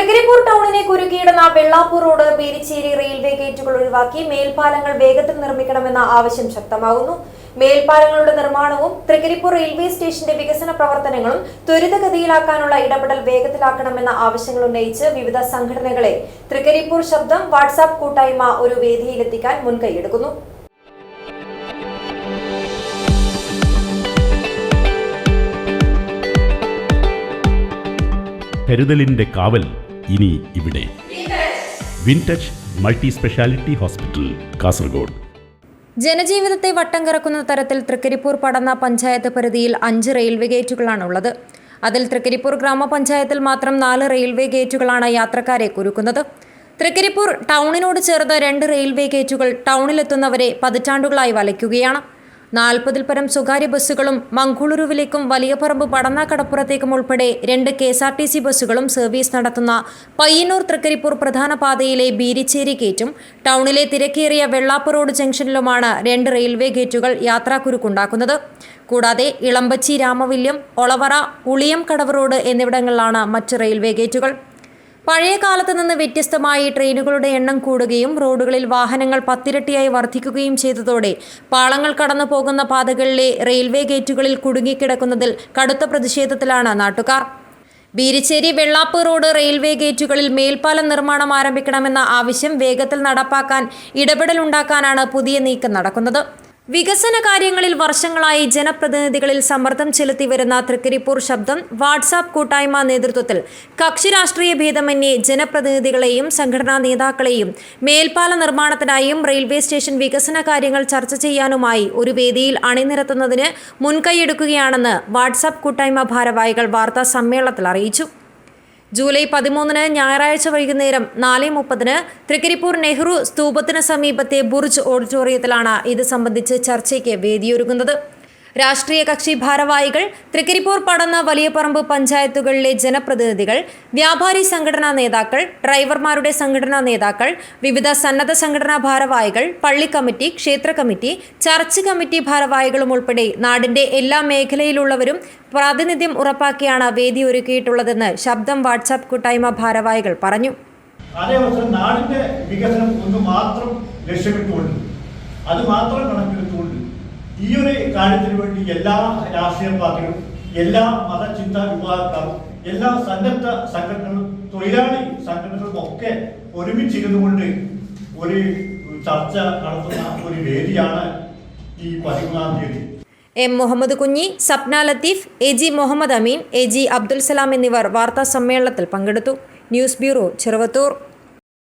തൃക്കരിപ്പൂർ ടൗണിനെ കുരുക്കിയിടുന്ന വെള്ളാപ്പൂർ road Pericheri railway ഗേറ്റുകൾ ഒഴിവാക്കി മേൽപ്പാലങ്ങൾ വേഗത്തിൽ നിർമ്മിക്കണമെന്ന ആവശ്യം ശക്തമാകുന്നു. മേൽപ്പാലങ്ങളുടെ നിർമ്മാണവും തൃക്കരിപ്പൂർ റെയിൽവേ സ്റ്റേഷന്റെ വികസന പ്രവർത്തനങ്ങളും ത്വരിതഗതിയിലാക്കാനുള്ള ഇടപെടൽ വേഗത്തിലാക്കണമെന്ന ആവശ്യങ്ങൾ ഉന്നയിച്ച് വിവിധ സംഘടനകളെ തൃക്കരിപ്പൂർ ശബ്ദം വാട്സാപ്പ് കൂട്ടായ്മ ഒരു വേദിയിലെത്തിക്കാൻ മുൻകൈയെടുക്കുന്നു. കരുതലിന്റെ കാവൽ ഇനി ഇവിടെ. Wintouch multi speciality hospital Kasaragod. ജനജീവിതത്തെ വട്ടം കറക്കുന്ന തരത്തിൽ തൃക്കരിപ്പൂർ പടന്ന പഞ്ചായത്ത് പരിധിയിൽ അഞ്ച് റെയിൽവേ ഗേറ്റുകളാണ് ഉള്ളത്. അതിൽ തൃക്കരിപ്പൂർ ഗ്രാമപഞ്ചായത്തിൽ മാത്രം നാല് റെയിൽവേ ഗേറ്റുകളാണ് യാത്രക്കാരെ കുരുക്കുന്നത്. തൃക്കരിപ്പൂർ ടൗണിനോട് ചേർന്ന രണ്ട് റെയിൽവേ ഗേറ്റുകൾ ടൗണിലെത്തുന്നവരെ പതിറ്റാണ്ടുകളായി വലയ്ക്കുകയാണ്. നാൽപ്പതിൽ പരം സ്വകാര്യ ബസ്സുകളും മംഗളൂരുവിലേക്കും വലിയ പറമ്പ് പടന്ന കടപ്പുറത്തേക്കും ഉൾപ്പെടെ രണ്ട് K S R T C ബസ്സുകളും സർവീസ് നടത്തുന്ന പയ്യന്നൂർ തൃക്കരിപ്പൂർ പ്രധാന പാതയിലെ ബീരിച്ചേരി ഗേറ്റും ടൗണിലെ തിരക്കേറിയ വെള്ളാപ്പ് റോഡ് ജംഗ്ഷനിലുമാണ് രണ്ട് റെയിൽവേ ഗേറ്റുകൾ യാത്രാക്കുരുക്കുണ്ടാക്കുന്നത്. കൂടാതെ ഇളമ്പച്ചി രാമവില്യം ഒളവറ ഉളിയം കടവ് റോഡ് എന്നിവിടങ്ങളിലാണ് മറ്റ് റെയിൽവേ ഗേറ്റുകൾ. പഴയ കാലത്ത് നിന്ന് വ്യത്യസ്തമായി ട്രെയിനുകളുടെ എണ്ണം കൂടുകയും റോഡുകളിൽ വാഹനങ്ങൾ പത്തിരട്ടിയായി വർദ്ധിക്കുകയും ചെയ്തതോടെ പാളങ്ങൾ കടന്നു പോകുന്ന പാതകളിലെ റെയിൽവേ ഗേറ്റുകളിൽ കുടുങ്ങിക്കിടക്കുന്നതിൽ കടുത്ത പ്രതിഷേധത്തിലാണ് നാട്ടുകാർ. ബീരിച്ചേരി വെള്ളാപ്പ് റോഡ് റെയിൽവേ ഗേറ്റുകളിൽ മേൽപ്പാലം നിർമ്മാണം ആരംഭിക്കണമെന്ന ആവശ്യം വേഗത്തിൽ നടപ്പാക്കാൻ ഇടപെടലുണ്ടാക്കാനാണ് പുതിയ നീക്കം നടക്കുന്നത്. വികസന കാര്യങ്ങളിൽ വർഷങ്ങളായി ജനപ്രതിനിധികളിൽ സമ്മർദ്ദം ചെലുത്തി വരുന്ന തൃക്കരിപ്പൂർ ശബ്ദം വാട്സാപ്പ് കൂട്ടായ്മ നേതൃത്വത്തിൽ കക്ഷി രാഷ്ട്രീയ ഭേദമന്യേ ജനപ്രതിനിധികളെയും സംഘടനാ നേതാക്കളെയും മേൽപ്പാല നിർമ്മാണത്തിനായും റെയിൽവേ സ്റ്റേഷൻ വികസന കാര്യങ്ങൾ ചർച്ച ചെയ്യാനുമായി ഒരു വേദിയിൽ അണിനിരത്തുന്നതിന് മുൻകൈയെടുക്കുകയാണെന്ന് വാട്സാപ്പ് കൂട്ടായ്മ ഭാരവാഹികൾ വാർത്താ സമ്മേളനത്തിൽ അറിയിച്ചു. ജൂലൈ പതിമൂന്നിന് ഞായറാഴ്ച വൈകുന്നേരം നാല് മുപ്പതിന് തൃക്കരിപ്പൂർ നെഹ്റു സ്തൂപത്തിന് സമീപത്തെ ബുർജ് ഓഡിറ്റോറിയത്തിലാണ് ഇത് സംബന്ധിച്ച് ചർച്ചയ്ക്ക് വേദിയൊരുങ്ങുന്നത്. രാഷ്ട്രീയ കക്ഷി ഭാരവാഹികൾ തൃക്കരിപ്പൂർ പടന്ന വലിയപറമ്പ് പഞ്ചായത്തുകളിലെ ജനപ്രതിനിധികൾ വ്യാപാരി സംഘടനാ നേതാക്കൾ ഡ്രൈവർമാരുടെ സംഘടനാ നേതാക്കൾ വിവിധ സന്നദ്ധ സംഘടനാ ഭാരവാഹികൾ പള്ളി കമ്മിറ്റി ക്ഷേത്ര കമ്മിറ്റി ചർച്ച് കമ്മിറ്റി ഭാരവാഹികളും ഉൾപ്പെടെ നാടിന്റെ എല്ലാ മേഖലയിലുള്ളവരും പ്രാതിനിധ്യം ഉറപ്പാക്കിയാണ് വേദി ഒരുക്കിയിട്ടുള്ളതെന്ന് ശബ്ദം വാട്സാപ്പ് കൂട്ടായ്മ ഭാരവാഹികൾ പറഞ്ഞു. അതേപോലെ നാടിന്റെ വികസനം ഒന്ന് മാത്രം ലക്ഷ്യമിട്ടുകൊണ്ട് അത് മാത്രം കണക്കെടുത്തുകൊണ്ട് ഈ ഒരു കാര്യത്തിന് വേണ്ടി എല്ലാ രാഷ്ട്രീയ പാർട്ടികളും എല്ലാ മതചിന്ത വിഭാഗക്കാരും എല്ലാ സന്നദ്ധ സംഘടനകളും തൊഴിലാളി സംഘടനകളും ഒക്കെ ഒരുമിച്ചിരുന്നുകൊണ്ട് ഒരു ചർച്ച നടത്തുന്ന ഒരു വേദിയാണ് ഈ പതിമൂന്നാം തീയതി. M Muhammad Kunhi Sapna Latheef A G Muhammad Ameen A G Abdul Salam എന്നിവർ വാർത്താ സമ്മേളനത്തിൽ പങ്കെടുത്തു. News bureau Cheruvathur.